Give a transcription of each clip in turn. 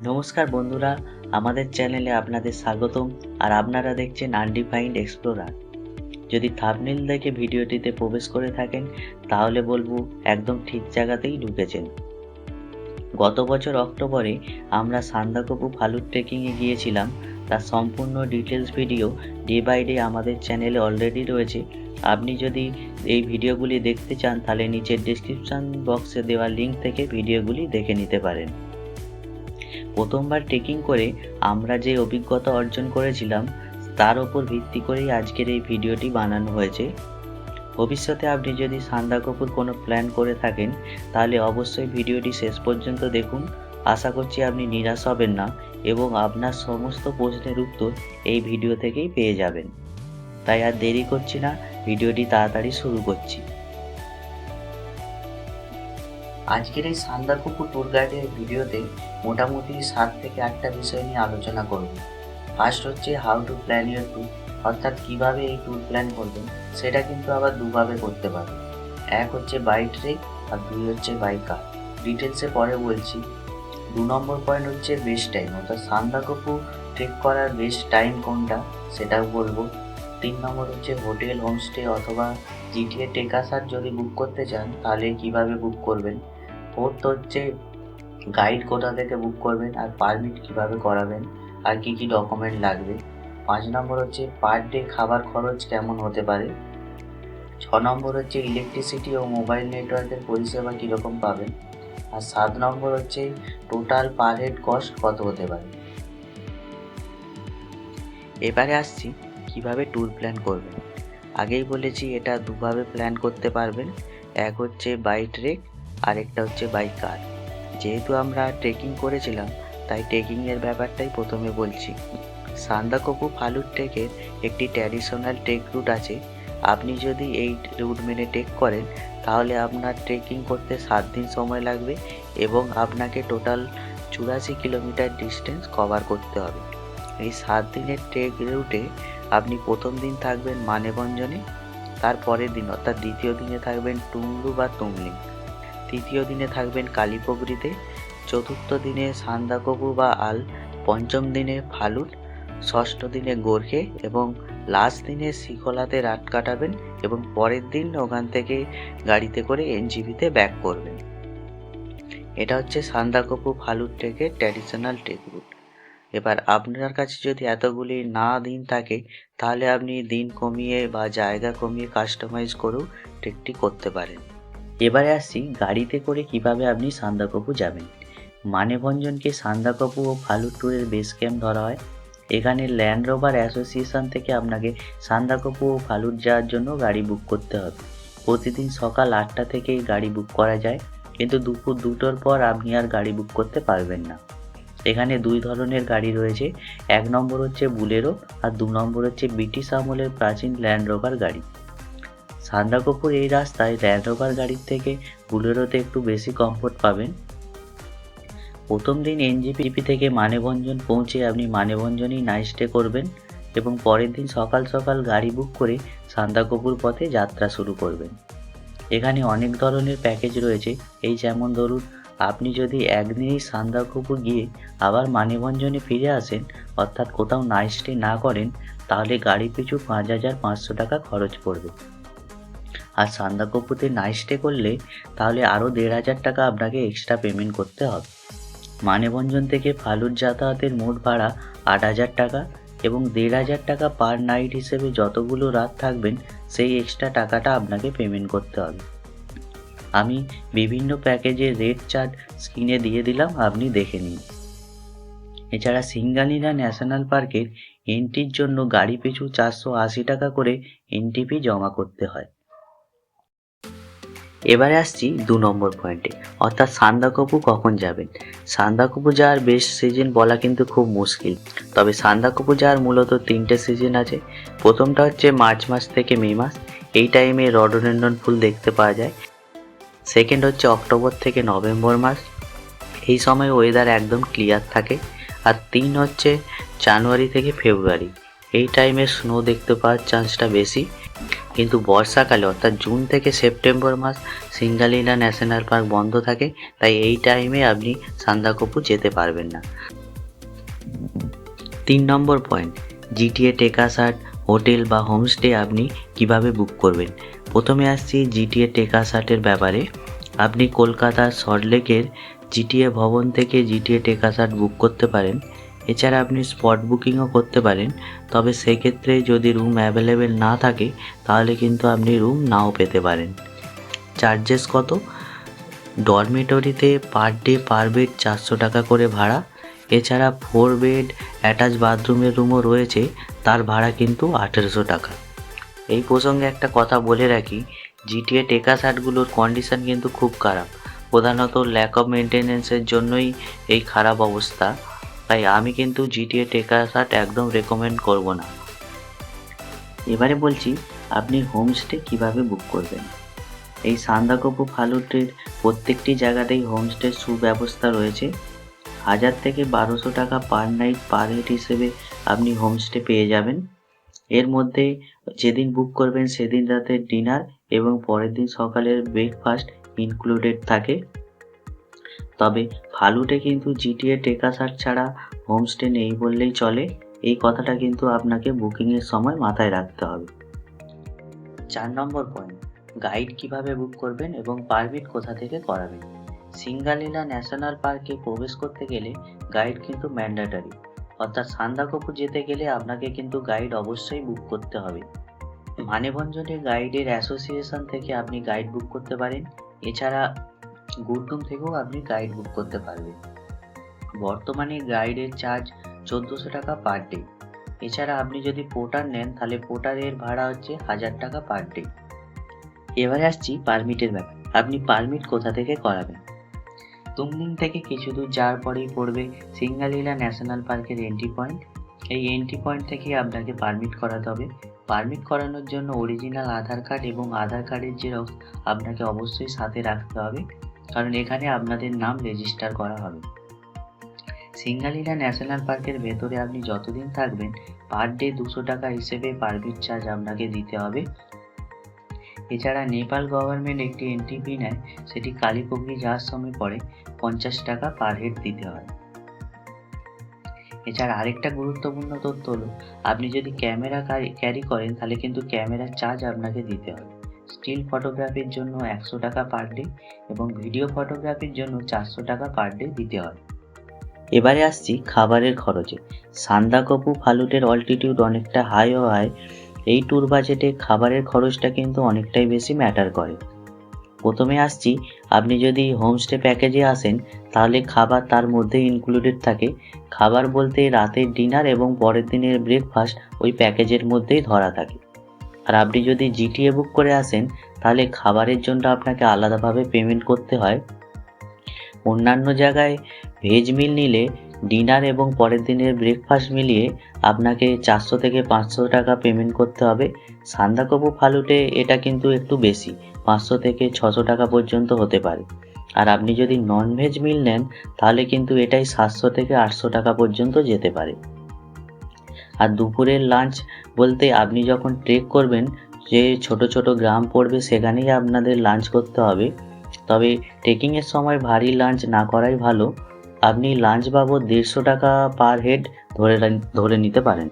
নমস্কার বন্ধুরা, আমাদের চ্যানেলে আপনাদের স্বাগতম আর আপনারা দেখছেন আনডিফাইন্ড এক্সপ্লোরার যদি থাবনেল দেখে ভিডিওটিতে প্রবেশ করে থাকেন, তাহলে বলব একদম ঠিক জায়গাতেই ঢুকেছেন। গত বছর অক্টোবরে আমরা সান্দাকপু ফালুর ট্রেকিংয়ে গিয়েছিলাম। তার সম্পূর্ণ details video day by day আমাদের চ্যানেলে অলরেডি রয়েছে। আপনি যদি এই ভিডিওগুলি দেখতে চান, তাহলে নিচের ডিসক্রিপশন বক্সে দেওয়া লিঙ্ক থেকে ভিডিওগুলি দেখে নিতে পারেন। প্রথমবার ট্রেকিং করে আমরা যে অভিজ্ঞতা অর্জন করেছিলাম, তার ওপর ভিত্তি করেই আজকের এই ভিডিওটি বানানো হয়েছে। ভবিষ্যতে আপনি যদি সান্দাকপুর কোনো প্ল্যান করে থাকেন, তাহলে অবশ্যই ভিডিওটি শেষ পর্যন্ত দেখুন। আশা করছি আপনি নিরাশ হবেন না এবং আপনার সমস্ত প্রশ্নের উত্তর এই ভিডিও থেকেই পেয়ে যাবেন। তাই আর দেরি করছি না, ভিডিওটি তাড়াতাড়ি শুরু করছি। আজকের এই সান্দাকপুর ট্যুর গাইডের ভিডিওতে মোটামুটি সাত থেকে আটটা বিষয় নিয়ে আলোচনা করব। ফার্স্ট হচ্ছে how to plan your tour অর্থাৎ কীভাবে এই ট্যুর প্ল্যান করবেন, সেটা কিন্তু আবার দুভাবে করতে পারবেন এক হচ্ছে বাই ট্রেক আর দুই হচ্ছে বাই কার ডিটেলসে পরে বলছি। দু নম্বর পয়েন্ট হচ্ছে বেস্ট টাইম অর্থাৎ সান্দাকপু ট্রেক করার বেস্ট টাইম কোনটা, সেটাও বলব। তিন নম্বর হচ্ছে হোটেল হোমস্টে অথবা জিটিএ টেকাসার যদি বুক করতে চান, তাহলে কীভাবে বুক করবেন? ফোর্থ হচ্ছে গাইড কোথা থেকে বুক করবেন আর পারমিট কীভাবে করাবেন আর কি কি ডকুমেন্ট লাগবে। পাঁচ নম্বর হচ্ছে পার ডে খাবার খরচ কেমন হতে পারে? ছ নম্বর হচ্ছে ইলেকট্রিসিটি ও মোবাইল নেটওয়ার্কের পরিষেবা কীরকম পাবেন? আর সাত নম্বর হচ্ছে টোটাল পার হেড কস্ট কত হতে পারে? এবারে আসছি কীভাবে ট্যুর প্ল্যান করবেন? আগেই বলেছি এটা দুভাবে প্ল্যান করতে পারবেন। এক হচ্ছে বাই ট্রেক আর একটা হচ্ছে বাই কার যেহেতু আমরা ট্রেকিং করেছিলাম, তাই ট্রেকিংয়ের ব্যাপারটাই প্রথমে বলছি। সান্দাকপু ফালুর ট্রেকের একটি ট্র্যাডিশনাল ট্রেক রুট আছে। আপনি যদি এই রুট মেনে ট্রেক করেন, তাহলে আপনার ট্রেকিং করতে সাত দিন সময় লাগবে এবং আপনাকে টোটাল চুরাশি কিলোমিটার ডিস্টেন্স কভার করতে হবে। এই সাত দিনের ট্রেক রুটে আপনি প্রথম দিন থাকবেন মানেভঞ্জনে তার পরের দিন অর্থাৎ দ্বিতীয় দিনে থাকবেন টুংলু বা তুমলিং তৃতীয় দিনে থাকবেন কালীপগড়িতে চতুর্থ দিনে সান্দাকবু বা আল, পঞ্চম দিনে ফালুট ষষ্ঠ দিনে গোর্খে এবং লাস্ট দিনে শিখলাতে রাত কাটাবেন এবং পরের দিন ওখান থেকে গাড়িতে করে এনজিবিতে ব্যাক করবেন। এটা হচ্ছে সান্দাকপু ফালুট থেকে ট্র্যাডিশনাল ট্রেক রুট এবার আপনার কাছে যদি এতগুলি না দিন থাকে, তাহলে আপনি দিন কমিয়ে বা জায়গা কমিয়ে কাস্টমাইজ করেও ট্রেকটি করতে পারেন। এবারে আসছি গাড়িতে করে কীভাবে আপনি সান্দাকপু যাবেন। মানেভঞ্জনকে সান্দাকপু ও ফালুট ট্যুরের বেস ক্যাম্প ধরা হয়। এখানে ল্যান্ড রোভার অ্যাসোসিয়েশন থেকে আপনাকে সান্দাকপু ও ফালুট যাওয়ার জন্য গাড়ি বুক করতে হবে। প্রতিদিন সকাল আটটা থেকেই গাড়ি বুক করা যায়, কিন্তু দুপুর দুটোর পর আপনি আর গাড়ি বুক করতে পারবেন না। এখানে দুই ধরনের গাড়ি রয়েছে, এক নম্বর হচ্ছে বুলেরো আর দু নম্বর হচ্ছে ব্রিটিশ আমলের প্রাচীন ল্যান্ড রোভার গাড়ি। সান্দাকপুর এই রাস্তায় ল্যান্ড রোভার গাড়ির থেকে বুলেরোতে একটু বেশি কমফোর্ট পাবেন। প্রথম দিন এনজিপি থেকে মানেভঞ্জন পৌঁছে আপনি মানেভঞ্জনেই নাইট স্টে করবেন এবং পরের দিন সকাল সকাল গাড়ি বুক করে সান্দাকপুর পথে যাত্রা শুরু করবেন। এখানে অনেক ধরনের প্যাকেজ রয়েছে। এই যেমন ধরুন, আপনি যদি একদিনই সান্দাকপুর গিয়ে আবার মানেভঞ্জনে ফিরে আসেন, অর্থাৎ কোথাও নাইট স্টে না করেন, তাহলে গাড়ি পিছু পাঁচ হাজার পাঁচশো টাকা খরচ পড়বে। আর সান্দাকপুতে নাইট স্টে করলে তাহলে আরও দেড় হাজার টাকা আপনাকে এক্সট্রা পেমেন্ট করতে হবে। মানেভঞ্জন থেকে ফালুর যাতায়াতের মোট ভাড়া আট হাজার টাকা এবং দেড় হাজার টাকা পার নাইট হিসেবে যতগুলো রাত থাকবেন, সেই এক্সট্রা টাকাটা আপনাকে পেমেন্ট করতে হবে। আমি বিভিন্ন প্যাকেজের রেট চার্ট স্ক্রিনে দিয়ে দিলাম, আপনি দেখে নিন। এছাড়া সিঙ্গালিনা ন্যাশনাল পার্কের এন্ট্রির জন্য গাড়ি পিছু চারশো আশি টাকা করে এনটিপি জমা করতে হয়। এবারে আসছি দু নম্বর পয়েন্টে অর্থাৎ সান্দাকপু কখন যাবেন? সান্দাকপু যাওয়ার বেস্ট সিজন বলা কিন্তু খুব মুশকিল। তবে সান্দাকপু যাওয়ার মূলত তিনটে সিজন আছে। প্রথমটা হচ্ছে মার্চ মাস থেকে মে মাস। এই টাইমে রডোডেন্ডন ফুল দেখতে পাওয়া যায়। সেকেন্ড হচ্ছে অক্টোবর থেকে নভেম্বর মাস। এই সময় ওয়েদার একদম ক্লিয়ার থাকে। আর তিন হচ্ছে জানুয়ারি থেকে ফেব্রুয়ারি। এই টাইমে স্নো দেখতে পাওয়ার চান্সটা বেশি। কিন্তু বর্ষাকালে, অর্থাৎ জুন থেকে সেপ্টেম্বর মাস সিঙ্গালিলা ন্যাশনাল পার্ক বন্ধ থাকে, তাই এই টাইমে আপনি সান্দাকপু যেতে পারবেন না। তিন নম্বর point GTA trekkers hut hotel বা হোমস্টে আপনি কীভাবে বুক করবেন? প্রথমে আসছি জিটিএ টেকাসার্টের ব্যাপারে। আপনি কলকাতার সল্টলেকের জিটিএ ভবন থেকে জিটিএ টেকাসার্ট বুক করতে পারেন। এছাড়া আপনি স্পট বুকিংও করতে পারেন। তবে সেক্ষেত্রে যদি রুম অ্যাভেলেবেল না থাকে, তাহলে কিন্তু আপনি রুম নাও পেতে পারেন। চার্জেস কত? ডরমিটরিতে পার ডে পার বেড চারশো টাকা করে ভাড়া। এছাড়া ফোর বেড অ্যাটাচ বাথরুমের রুমও রয়েছে, তার ভাড়া কিন্তু আঠেরোশো টাকা। এই প্রসঙ্গে একটা কথা বলে রাখি জিটিএ টেকা শার্টগুলোর কন্ডিশন কিন্তু খুব খারাপ। প্রধানত ল্যাক অফ মেনটেনেন্সের জন্যই এই খারাপ অবস্থা। তাই আমি কিন্তু জিটিএ টেকা শার্ট একদম রেকমেন্ড করব না। এবারে বলছি, আপনি হোমস্টে কীভাবে বুক করবেন? এই সান্দাকপু ফালুটের প্রত্যেকটি জায়গাতেই হোমস্টের সুব্যবস্থা রয়েছে। হাজার থেকে বারোশো টাকা পার নাইট পার হেড হিসেবে আপনি হোমস্টে পেয়ে যাবেন। এর মধ্যে যেদিন বুক করবেন সেদিন রাতে ডিনার এবং পরের দিন সকালের ব্রেকফাস্ট ইনক্লুডেড থাকে। তবে ফালুটে কিন্তু জিটিএ টেকাসার ছাড়া হোমস্টে নেই বললেই চলে। এই কথাটা কিন্তু আপনাকে বুকিংয়ের সময় মাথায় রাখতে হবে। চার নম্বর পয়েন্ট গাইড কীভাবে বুক করবেন এবং পারমিট কোথা থেকে করাবেন? সিঙ্গালীলা ন্যাশনাল পার্কে প্রবেশ করতে গেলে গাইড কিন্তু ম্যান্ডেটরি অর্থাৎ সান্দাকপু যেতে গেলে আপনাকে কিন্তু গাইড অবশ্যই বুক করতে হবে। মানেভঞ্জনে গাইডের অ্যাসোসিয়েশন থেকে আপনি গাইড বুক করতে পারেন। এছাড়া গুরডুম থেকেও আপনি গাইড বুক করতে পারবেন। বর্তমানে গাইডের চার্জ চোদ্দোশো টাকা পার ডে এছাড়া আপনি যদি পোর্টার নেন, তাহলে পোর্টারের ভাড়া হচ্ছে হাজার টাকা পার ডে এবারে আসছি পারমিটের ব্যাপার। আপনি পারমিট কোথা থেকে করাবেন? তুমদিন থেকে কিছু দূর যাওয়ার পরেই পড়বে সিঙ্গালীলা ন্যাশনাল পার্কের এন্ট্রি পয়েন্ট এই এন্ট্রি পয়েন্ট থেকে আপনাকে পারমিট করাতে হবে। পারমিট করানোর জন্য অরিজিনাল আধার কার্ড এবং আধার কার্ডের জেরক্স আপনাকে অবশ্যই সাথে রাখতে হবে। কারণ এখানে আপনাদের নাম রেজিস্টার করা হবে। সিঙ্গালীলা ন্যাশনাল পার্কের ভেতরে আপনি যতদিন থাকবেন পার ডে দুশো টাকা হিসেবে পারমিট চার্জ আপনাকে দিতে হবে। এছাড়া নেপাল গভর্নমেন্ট একটি এনটিপি নেয়, সেটি কালীপগড়ি যাওয়ার সময় পড়ে পঞ্চাশ টাকা পার হেড দিতে হয়। এছাড়া আরেকটা গুরুত্বপূর্ণ তথ্য হলো, আপনি যদি ক্যামেরা ক্যারি করেন, তাহলে কিন্তু ক্যামেরার চার্জ আপনাকে দিতে হবে। স্টিল ফটোগ্রাফির জন্য একশো টাকা পার ডে এবং ভিডিও ফটোগ্রাফির জন্য চারশো টাকা পার ডে দিতে হয়। এবারে আসছি খাবারের খরচে। সান্দাকপু ফালুটের অল্টিটিউড অনেকটা হাইও হয় এই ট্যুর বাজেটে খাবারের খরচটা কিন্তু অনেকটাই বেশি ম্যাটার করে। প্রথমে আসছি, আপনি যদি হোমস্টে প্যাকেজে আসেন, তাহলে খাবার তার মধ্যে ইনক্লুডেড থাকে। খাবার বলতে রাতের ডিনার এবং পরের দিনের ব্রেকফাস্ট ওই প্যাকেজের মধ্যেই ধরা থাকে। আর আপনি যদি জিটিএ বুক করে আসেন, তাহলে খাবারের জন্য আপনাকে আলাদাভাবে পেমেন্ট করতে হয়। অন্যান্য জায়গায় ভেজ মিল নিলে ডিনার এবং পরের দিনের ব্রেকফাস্ট মিলিয়ে আপনাকে চারশো থেকে পাঁচশো টাকা পেমেন্ট করতে হবে। সান্দাকপু ফালুটে এটা কিন্তু একটু বেশি, পাঁচশো থেকে ছশো টাকা পর্যন্ত হতে পারে। আর আপনি যদি নন ভেজ মিল নেন, তাহলে কিন্তু এটাই সাতশো থেকে আটশো টাকা পর্যন্ত যেতে পারে। আর দুপুরের লাঞ্চ বলতে আপনি যখন ট্রেক করবেন, যে ছোট ছোট গ্রাম পড়বে সেখানেই আপনাদের লাঞ্চ করতে হবে। তবে ট্রেকিংয়ের সময় ভারী লাঞ্চ না করাই ভালো। আপনি লাঞ্চ বাবদ দেড়শো টাকা পার হেড ধরে ধরে নিতে পারেন।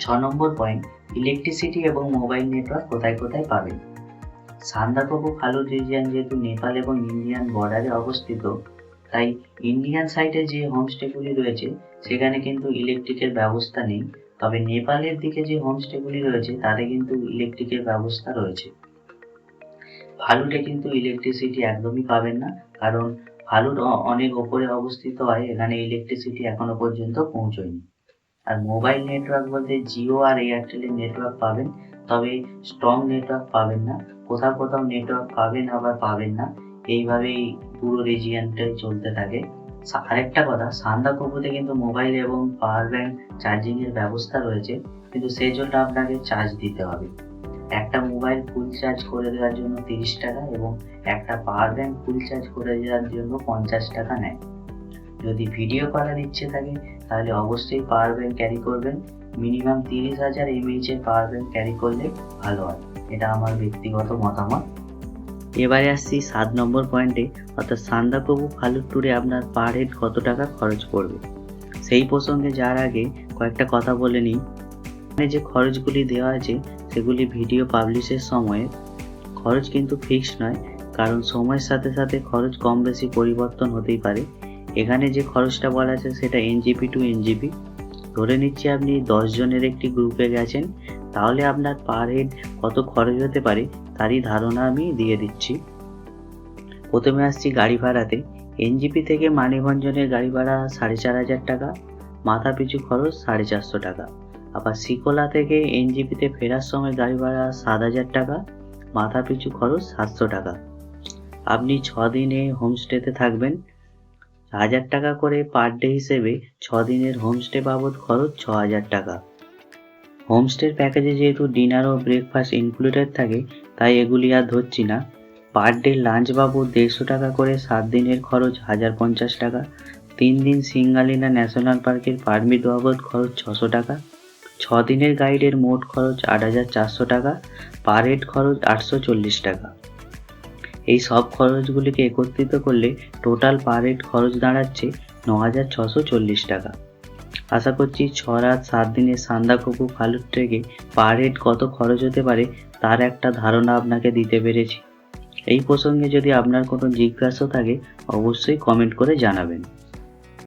ছ নম্বর পয়েন্ট ইলেকট্রিসিটি এবং মোবাইল নেটওয়ার্ক কোথায় কোথায় পাবেন? সান্দাকপু ফালুট রিজিয়ান যেহেতু নেপাল এবং ইন্ডিয়ান বর্ডারে অবস্থিত, তাই ইন্ডিয়ান সাইডে যে হোমস্টেগুলি রয়েছে, সেখানে কিন্তু ইলেকট্রিকের ব্যবস্থা নেই। তবে নেপালের দিকে যে হোমস্টেগুলি রয়েছে, তাতে কিন্তু ইলেকট্রিকের ব্যবস্থা রয়েছে। ভালুটে কিন্তু ইলেকট্রিসিটি একদমই পাবেন না, কারণ ফালুট অনেক ওপরে অবস্থিত হয়, এখানে ইলেকট্রিসিটি এখনও পর্যন্ত পৌঁছয়নি। আর মোবাইল নেটওয়ার্ক বলতে জিও আর এয়ারটেলের নেটওয়ার্ক পাবেন, তবে স্ট্রং নেটওয়ার্ক পাবেন না, কোথাও কোথাও নেটওয়ার্ক পাবেন আবার পাবেন না, এইভাবেই পুরো রিজিয়নটাই চলতে থাকে। আরেকটা কথা সান্দাকপুতে কিন্তু মোবাইল এবং পাওয়ার ব্যাংক চার্জিং এর ব্যবস্থা রয়েছে, কিন্তু সেই জন্য আপনাকে চার্জ দিতে হবে। একটা মোবাইল ফুল চার্জ করে দেওয়ার জন্য তিরিশ টাকা এবং একটা পাওয়ার ব্যাংক ফুল চার্জ করে দেওয়ার জন্য পঞ্চাশ টাকা নেয়। যদি ভিডিও করার ইচ্ছে থাকে, তাহলে অবশ্যই পাওয়ার ব্যাংক ক্যারি করবেন। মিনিমাম তিরিশ হাজার এমএইচ এর পাওয়ার ব্যাংক ক্যারি করলে ভালো হয়। এটা আমার ব্যক্তিগত মতামত। এবারে আসছি সাত নম্বর পয়েন্টে অর্থাৎ সান্দাকবু ফালুর ট্যুরে আপনার পার হেড কত টাকা খরচ পড়বে? সেই প্রসঙ্গে যার আগে কয়েকটা কথা বলে নিই। এখানে যে খরচগুলি দেওয়া আছে, সেগুলি ভিডিও পাবলিশের সময়ে। খরচ কিন্তু ফিক্সড নয়, কারণ সময়ের সাথে সাথে খরচ কম বেশি পরিবর্তন হতেই পারে। এখানে যে খরচটা বলা আছে সেটা এনজিপি টু এনজিপি ধরে নিচ্ছি আপনি দশ জনের একটি গ্রুপে গেছেন, তাহলে আপনার পার হেড কত খরচ হতে পারে তারই ধারণা আমি দিয়ে দিচ্ছি। প্রথমে আসছি গাড়ি ভাড়াতে। এনজিপি থেকে মানিভঞ্জনের গাড়ি ভাড়া সাড়ে চার হাজার টাকা, মাথা পিছু খরচ সাড়ে চারশো টাকা। আবার সিকোলা থেকে এনজিপিতে ফেরার সময় গাড়ি ভাড়া সাত হাজার টাকা, মাথা পিছু খরচ সাতশো টাকা। আপনি ছ দিনে হোমস্টেতে থাকবেন হাজার টাকা করে পার ডে হিসেবে ছ দিনের হোমস্টে বাবদ খরচ ছ হাজার টাকা হোমস্টের প্যাকেজে যেহেতু ডিনার ও ব্রেকফাস্ট ইনক্লুডেড থাকে, তাই এগুলি আর ধরছি না। পার ডে লাঞ্চ বাবদ দেড়শো টাকা করে সাত দিনের খরচ হাজার পঞ্চাশ টাকা তিন দিন সিঙ্গালিনা ন্যাশনাল পার্কের পারমিট বাবদ খরচ ছশো টাকা। ছ দিনের গাইডের মোট খরচ আট হাজার চারশো টাকা। পার হেড খরচ আটশো চল্লিশ টাকা। এই সব খরচগুলিকে একত্রিত করলে টোটাল পার হেড খরচ দাঁড়াচ্ছে ন হাজার ছশো চল্লিশ টাকা। আশা করছি ছ রাত সাত দিনের সান্দাকপু ফালুর ট্রেকে পার হেড কত খরচ হতে পারে তার একটা ধারণা আপনাকে দিতে পেরেছি। এই প্রসঙ্গে যদি আপনার কোনো জিজ্ঞাসা থাকে, অবশ্যই কমেন্ট করে জানাবেন।